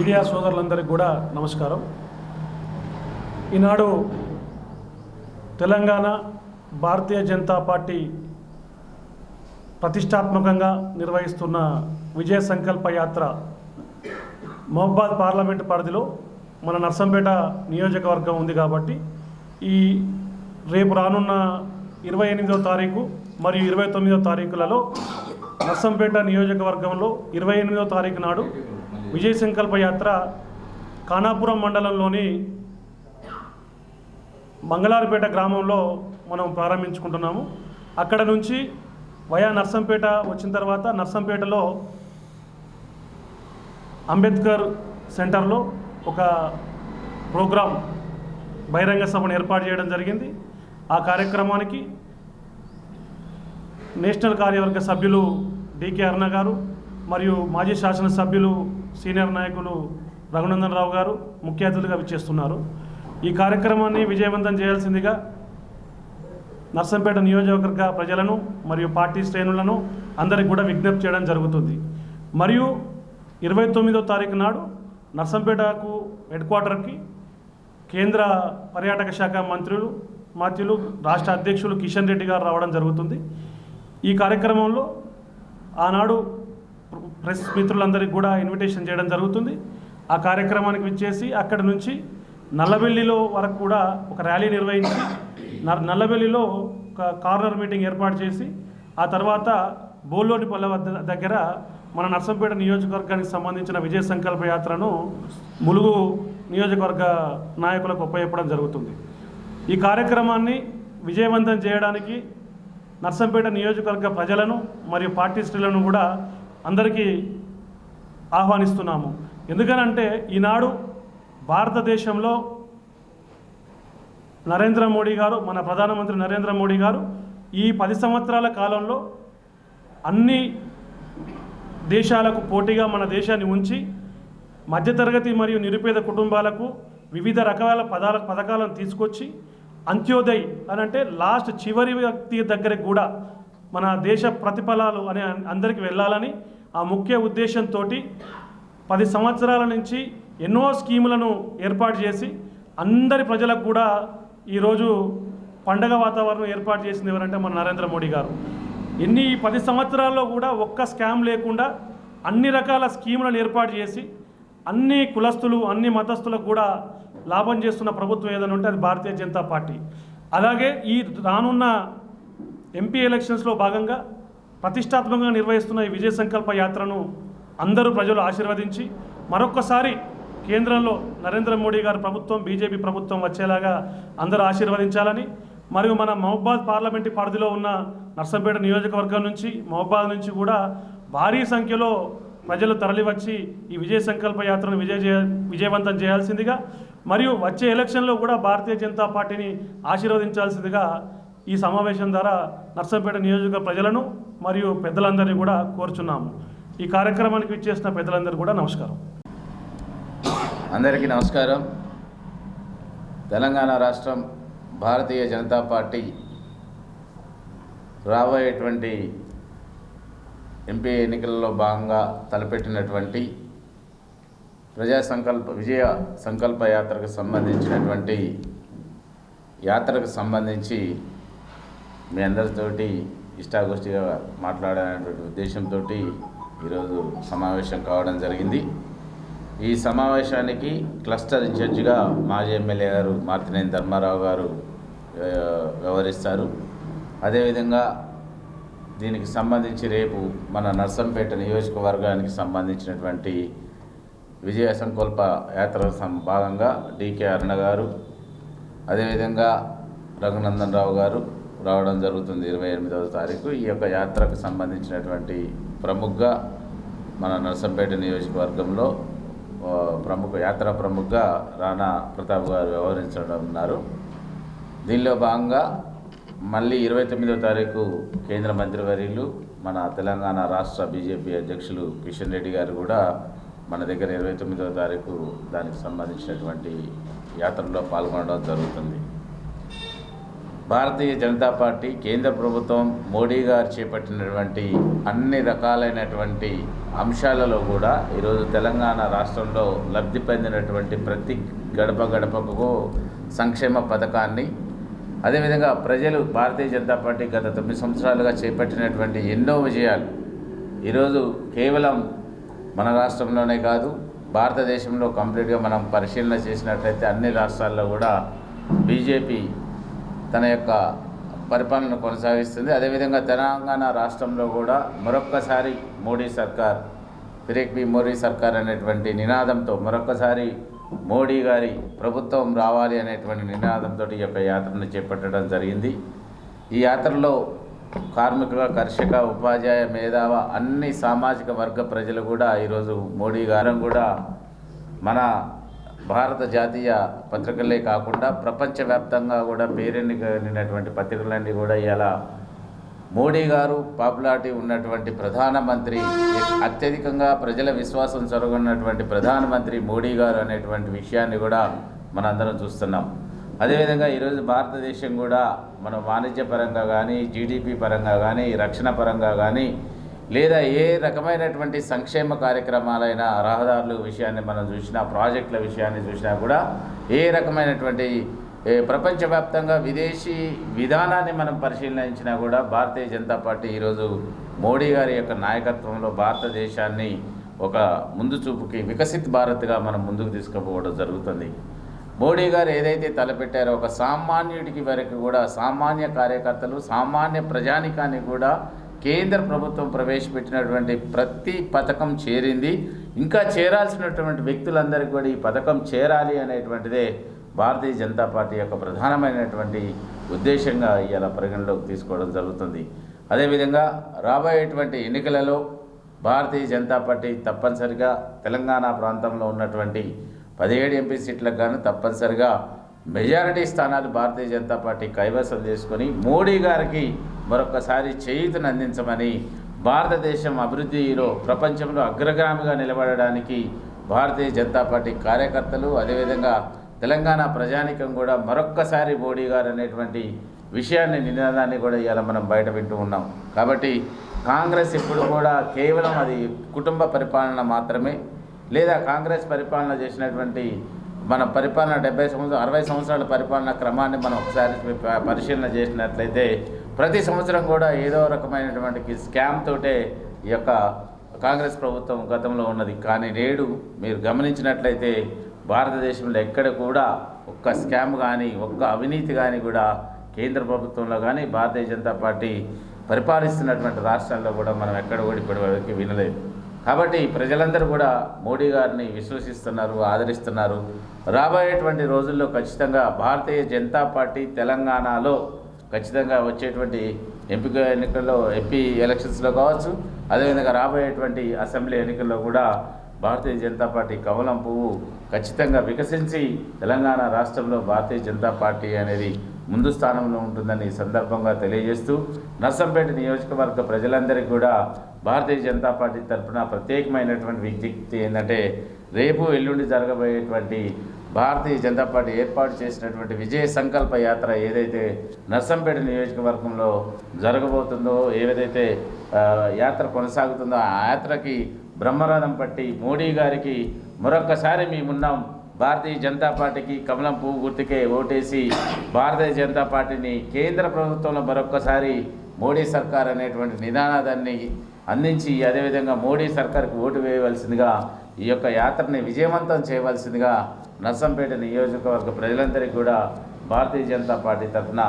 Media సోదరులందరికీ కూడా నమస్కారం. ఈనాడు తెలంగాణ భారతీయ జనతా పార్టీ ప్రతిష్టాత్మకంగా నిర్వహిస్తున్న విజయ సంకల్ప యాత్ర మహబాద్ పార్లమెంటు పరిధిలో మన నర్సంపేట నియోజకవర్గం ఉంది కాబట్టి ఈ రేపు రానున్న ఇరవై ఎనిమిదో తారీఖు మరియు ఇరవై తొమ్మిదో తారీఖులలో నర్సంపేట నియోజకవర్గంలో ఇరవై ఎనిమిదో తారీఖు నాడు విజయ సంకల్ప యాత్ర ఖానాపురం మండలంలోని మంగళారపేట గ్రామంలో మనం ప్రారంభించుకుంటున్నాము. అక్కడ నుంచి వయా నర్సంపేట వచ్చిన తర్వాత నర్సంపేటలో అంబేద్కర్ సెంటర్లో ఒక ప్రోగ్రాం బహిరంగ సభను ఏర్పాటు చేయడం జరిగింది. ఆ కార్యక్రమానికి నేషనల్ కార్యవర్గ సభ్యులు డికే అరుణ గారు మరియు మాజీ శాసనసభ్యులు సీనియర్ నాయకులు రఘునందన్ రావు గారు ముఖ్య అతిథులుగా విచ్చేస్తున్నారు. ఈ కార్యక్రమాన్ని విజయవంతం చేయాల్సిందిగా నర్సంపేట నియోజకవర్గ ప్రజలను మరియు పార్టీ శ్రేణులను అందరికి కూడా విజ్ఞప్తి చేయడం జరుగుతుంది. మరియు ఇరవై తొమ్మిదో తారీఖు నాడు నర్సంపేటకు హెడ్ క్వార్టర్కి కేంద్ర పర్యాటక శాఖ మంత్రులు మాత్యులు రాష్ట్ర అధ్యక్షులు కిషన్ రెడ్డి గారు రావడం జరుగుతుంది. ఈ కార్యక్రమంలో ఆనాడు ప్రెస్ మిత్రులందరికీ కూడా ఇన్విటేషన్ చేయడం జరుగుతుంది. ఆ కార్యక్రమానికి విచ్చేసి అక్కడి నుంచి నల్లబెల్లిలో వరకు కూడా ఒక ర్యాలీ నిర్వహించి నల్లబెల్లిలో ఒక కార్నర్ మీటింగ్ ఏర్పాటు చేసి ఆ తర్వాత బోల్లోనిపల్లె వద్ద దగ్గర మన నర్సంపేట నియోజకవర్గానికి సంబంధించిన విజయ సంకల్ప యాత్రను ములుగు నియోజకవర్గ నాయకులకు ఉపయోగపడం జరుగుతుంది. ఈ కార్యక్రమాన్ని విజయవంతం చేయడానికి నర్సంపేట నియోజకవర్గ ప్రజలను మరియు పార్టీ శ్రేణులను కూడా అందరికీ ఆహ్వానిస్తున్నాము. ఎందుకనంటే ఈనాడు భారతదేశంలో నరేంద్ర మోడీ గారు మన ప్రధానమంత్రి నరేంద్ర మోడీ గారు ఈ పది సంవత్సరాల కాలంలో అన్ని దేశాలకు పోటీగా మన దేశాన్ని ఉంచి మధ్యతరగతి మరియు నిరుపేద కుటుంబాలకు వివిధ రకాల పదాల పథకాలను తీసుకొచ్చి అంత్యోదయ్ అని అంటే లాస్ట్ చివరి వ్యక్తి దగ్గరికి కూడా మన దేశ ప్రతిఫలాలు అనే అందరికీ వెళ్ళాలని ఆ ముఖ్య ఉద్దేశంతో పది సంవత్సరాల నుంచి ఎన్నో స్కీములను ఏర్పాటు చేసి అందరి ప్రజలకు కూడా ఈరోజు పండగ వాతావరణం ఏర్పాటు చేసింది ఎవరంటే మన నరేంద్ర మోడీ గారు. ఎన్ని పది సంవత్సరాల్లో కూడా ఒక్క స్కామ్ లేకుండా అన్ని రకాల స్కీములను ఏర్పాటు చేసి అన్ని కులస్తులు అన్ని మతస్థులకు కూడా లాభం చేస్తున్న ప్రభుత్వం ఏదైనా ఉంటే అది భారతీయ జనతా పార్టీ. అలాగే ఈ రానున్న ఎంపీ ఎలక్షన్స్లో భాగంగా ప్రతిష్టాత్మకంగా నిర్వహిస్తున్న ఈ విజయ సంకల్ప యాత్రను అందరూ ప్రజలు ఆశీర్వదించి మరొక్కసారి కేంద్రంలో నరేంద్ర మోడీ గారి ప్రభుత్వం బీజేపీ ప్రభుత్వం వచ్చేలాగా అందరూ ఆశీర్వదించాలని మరియు మన మహబాద్ పార్లమెంటు పరిధిలో ఉన్న నర్సంపేట నియోజకవర్గం నుంచి మహబాద్ నుంచి కూడా భారీ సంఖ్యలో ప్రజలు తరలివచ్చి ఈ విజయ సంకల్ప యాత్రను విజయ చేయ- విజయవంతం చేయాల్సిందిగా మరియు వచ్చే ఎలక్షన్లో కూడా భారతీయ జనతా పార్టీని ఆశీర్వదించాల్సిందిగా ఈ సమావేశం ద్వారా నర్సంపేట నియోజక ప్రజలను మరియు పెద్దలందరినీ కూడా కోరుచున్నాము. ఈ కార్యక్రమానికి ఇచ్చేసిన పెద్దలందరూ కూడా నమస్కారం. అందరికీ నమస్కారం. తెలంగాణ రాష్ట్రం భారతీయ జనతా పార్టీ రాబోయేటువంటి ఎంపీ ఎన్నికలలో భాగంగా తలపెట్టినటువంటి ప్రజా సంకల్ప విజయ సంకల్ప యాత్రకు సంబంధించినటువంటి యాత్రకు సంబంధించి మీ అందరితోటి ఇష్టాగోష్ఠిగా మాట్లాడాలనేటువంటి ఉద్దేశంతో ఈరోజు సమావేశం కావడం జరిగింది. ఈ సమావేశానికి క్లస్టర్ ఇన్ఛార్జిగా మాజీ ఎమ్మెల్యే గారు మార్తినేని ధర్మారావు గారు వ్యవహరిస్తారు. అదేవిధంగా దీనికి సంబంధించి రేపు మన నర్సంపేట నియోజకవర్గానికి సంబంధించినటువంటి విజయ సంకల్ప యాత్ర సం- భాగంగా డికే అరుణ గారు అదేవిధంగా రఘునందన్ రావు గారు రావడం జరుగుతుంది ఇరవై ఎనిమిదవ తారీఖు. ఈ యొక్క యాత్రకు సంబంధించినటువంటి ప్రముఖగా మన నర్సంపేట నియోజకవర్గంలో ప్రముఖ యాత్రా ప్రముఖగా రాణా ప్రతాప్ గారు వ్యవహరించడం ఉన్నారు దీనిలో భాగంగా మళ్ళీ ఇరవై తొమ్మిదో తారీఖు కేంద్ర మంత్రివర్యులు మన తెలంగాణ రాష్ట్ర బీజేపీ అధ్యక్షులు కిషన్ రెడ్డి గారు కూడా మన దగ్గర ఇరవై తొమ్మిదవ తారీఖు దానికి సంబంధించినటువంటి యాత్రలో పాల్గొనడం జరుగుతుంది. భారతీయ జనతా పార్టీ కేంద్ర ప్రభుత్వం మోడీ గారు చేపట్టినటువంటి అన్ని రకాలైనటువంటి అంశాలలో కూడా ఈరోజు తెలంగాణ రాష్ట్రంలో లబ్ధి పొందినటువంటి ప్రతి గడప గడపకు సంక్షేమ పథకాన్ని అదేవిధంగా ప్రజలు భారతీయ జనతా పార్టీ గత తొమ్మిది సంవత్సరాలుగా చేపట్టినటువంటి ఎన్నో విజయాలు ఈరోజు కేవలం మన రాష్ట్రంలోనే కాదు భారతదేశంలో కంప్లీట్గా మనం పరిశీలన చేసినట్లయితే అన్ని రాష్ట్రాల్లో కూడా బీజేపీ తన యొక్క పరిపాలన కొనసాగిస్తుంది. అదేవిధంగా తెలంగాణ రాష్ట్రంలో కూడా మరొక్కసారి మోడీ సర్కార్ ఫిరేక్ బి మోడీ సర్కార్ అనేటువంటి నినాదంతో మరొక్కసారి మోడీ గారి ప్రభుత్వం రావాలి అనేటువంటి నినాదంతో ఈ యొక్క యాత్రను చేపట్టడం జరిగింది. ఈ యాత్రలో కార్మికుల కర్షక ఉపాధ్యాయ మేధావ అన్ని సామాజిక వర్గ ప్రజలు కూడా ఈరోజు మోడీ గారం కూడా మన భారత జాతీయ పత్రికలే కాకుండా ప్రపంచవ్యాప్తంగా కూడా పేరెన్నికైనటువంటి పత్రికలన్నీ కూడా ఇలా మోడీ గారు పాపులారిటీ ఉన్నటువంటి ప్రధానమంత్రి అత్యధికంగా ప్రజల విశ్వాసం చొరగొన్నటువంటి ప్రధానమంత్రి మోడీ గారు అనేటువంటి విషయాన్ని కూడా మనందరం చూస్తున్నాం. అదేవిధంగా ఈరోజు భారతదేశం కూడా మన వాణిజ్య పరంగా కానీ జీడిపి పరంగా కానీ రక్షణ పరంగా కానీ లేదా ఏ రకమైనటువంటి సంక్షేమ కార్యక్రమాలైనా రహదారుల విషయాన్ని మనం చూసినా ప్రాజెక్టుల విషయాన్ని చూసినా కూడా ఏ రకమైనటువంటి ప్రపంచవ్యాప్తంగా విదేశీ విధానాన్ని మనం పరిశీలించినా కూడా భారతీయ జనతా పార్టీ ఈరోజు మోడీ గారి యొక్క నాయకత్వంలో భారతదేశాన్ని ఒక ముందు చూపుకి వికసిత్ భారత్గా మనం ముందుకు తీసుకుపోవడం జరుగుతుంది. మోడీ గారు ఏదైతే తలపెట్టారో ఒక సామాన్యుడికి వరకు కూడా సామాన్య కార్యకర్తలు సామాన్య ప్రజానికాన్ని కూడా కేంద్ర ప్రభుత్వం ప్రవేశపెట్టినటువంటి ప్రతి పథకం చేరింది. ఇంకా చేరాల్సినటువంటి వ్యక్తులందరికీ కూడా ఈ పథకం చేరాలి అనేటువంటిదే భారతీయ జనతా పార్టీ యొక్క ప్రధానమైనటువంటి ఉద్దేశంగా ఇలా పరిగణలోకి తీసుకోవడం జరుగుతుంది. అదేవిధంగా రాబోయేటువంటి ఎన్నికలలో భారతీయ జనతా పార్టీ తప్పనిసరిగా తెలంగాణ ప్రాంతంలో ఉన్నటువంటి పదిహేడు ఎంపీ సీట్లకు గాను తప్పనిసరిగా మెజారిటీ స్థానాలు భారతీయ జనతా పార్టీ కైవసం చేసుకొని మోడీ గారికి మరొకసారి చేయూతను అందించమని భారతదేశం అభివృద్ధిలో ప్రపంచంలో అగ్రగామిగా నిలబడడానికి భారతీయ జనతా పార్టీ కార్యకర్తలు అదేవిధంగా తెలంగాణ ప్రజానికం కూడా మరొక్కసారి మోడీ గారు అనేటువంటి విషయాన్ని నినాదాన్ని కూడా ఇవాళ మనం బయట వింటూ ఉన్నాం. కాబట్టి కాంగ్రెస్ ఇప్పుడు కూడా కేవలం అది కుటుంబ పరిపాలన మాత్రమే లేదా కాంగ్రెస్ పరిపాలన చేసినటువంటి మన పరిపాలన డెబ్బై సంవత్సరాలు అరవై సంవత్సరాల పరిపాలన క్రమాన్ని మనం ఒకసారి పరిశీలన చేసినట్లయితే ప్రతి సంవత్సరం కూడా ఏదో రకమైనటువంటి స్కామ్ తోటే ఈ యొక్క కాంగ్రెస్ ప్రభుత్వం గతంలో ఉన్నది. కానీ నేడు మీరు గమనించినట్లయితే భారతదేశంలో ఎక్కడ కూడా ఒక్క స్కామ్ కానీ ఒక్క అవినీతి కానీ కూడా కేంద్ర ప్రభుత్వంలో కానీ భారతీయ జనతా పార్టీ పరిపాలిస్తున్నటువంటి రాష్ట్రాల్లో కూడా మనం ఎక్కడ కూడా ఇప్పటివరకు వినలేదు. కాబట్టి ప్రజలందరూ కూడా మోడీ గారిని విశ్వసిస్తున్నారు ఆదరిస్తున్నారు. రాబోయేటువంటి రోజుల్లో ఖచ్చితంగా భారతీయ జనతా పార్టీ తెలంగాణలో ఖచ్చితంగా వచ్చేటువంటి ఎంపిక ఎన్నికల్లో ఎంపీ ఎలక్షన్స్లో కావచ్చు అదేవిధంగా రాబోయేటువంటి అసెంబ్లీ ఎన్నికల్లో కూడా భారతీయ జనతా పార్టీ కమలం పువ్వు ఖచ్చితంగా వికసించి తెలంగాణ రాష్ట్రంలో భారతీయ జనతా పార్టీ అనేది ముందు స్థానంలో ఉంటుందని సందర్భంగా తెలియజేస్తూ నర్సంపేట నియోజకవర్గ ప్రజలందరికీ కూడా భారతీయ జనతా పార్టీ తరఫున ప్రత్యేకమైనటువంటి విజ్ఞప్తి ఏంటంటే రేపు ఎల్లుండి జరగబోయేటువంటి భారతీయ జనతా పార్టీ ఏర్పాటు చేసినటువంటి విజయ సంకల్ప యాత్ర ఏదైతే నర్సంపేట నియోజకవర్గంలో జరగబోతుందో ఏదైతే యాత్ర కొనసాగుతుందో ఆ యాత్రకి బ్రహ్మరథం పట్టి మోడీ గారికి మరొక్కసారి మేమున్నాం భారతీయ జనతా పార్టీకి కమలం పువ్వు గుర్తుకే ఓటేసి భారతీయ జనతా పార్టీని కేంద్ర ప్రభుత్వంలో మరొక్కసారి మోడీ సర్కార్ అనేటువంటి నినాదాన్ని అందించి అదేవిధంగా మోడీ సర్కార్కి ఓటు వేయవలసిందిగా ఈ యొక్క యాత్రని విజయవంతం చేయవలసిందిగా నర్సంపేట నియోజకవర్గ ప్రజలందరికీ కూడా భారతీయ జనతా పార్టీ తరఫున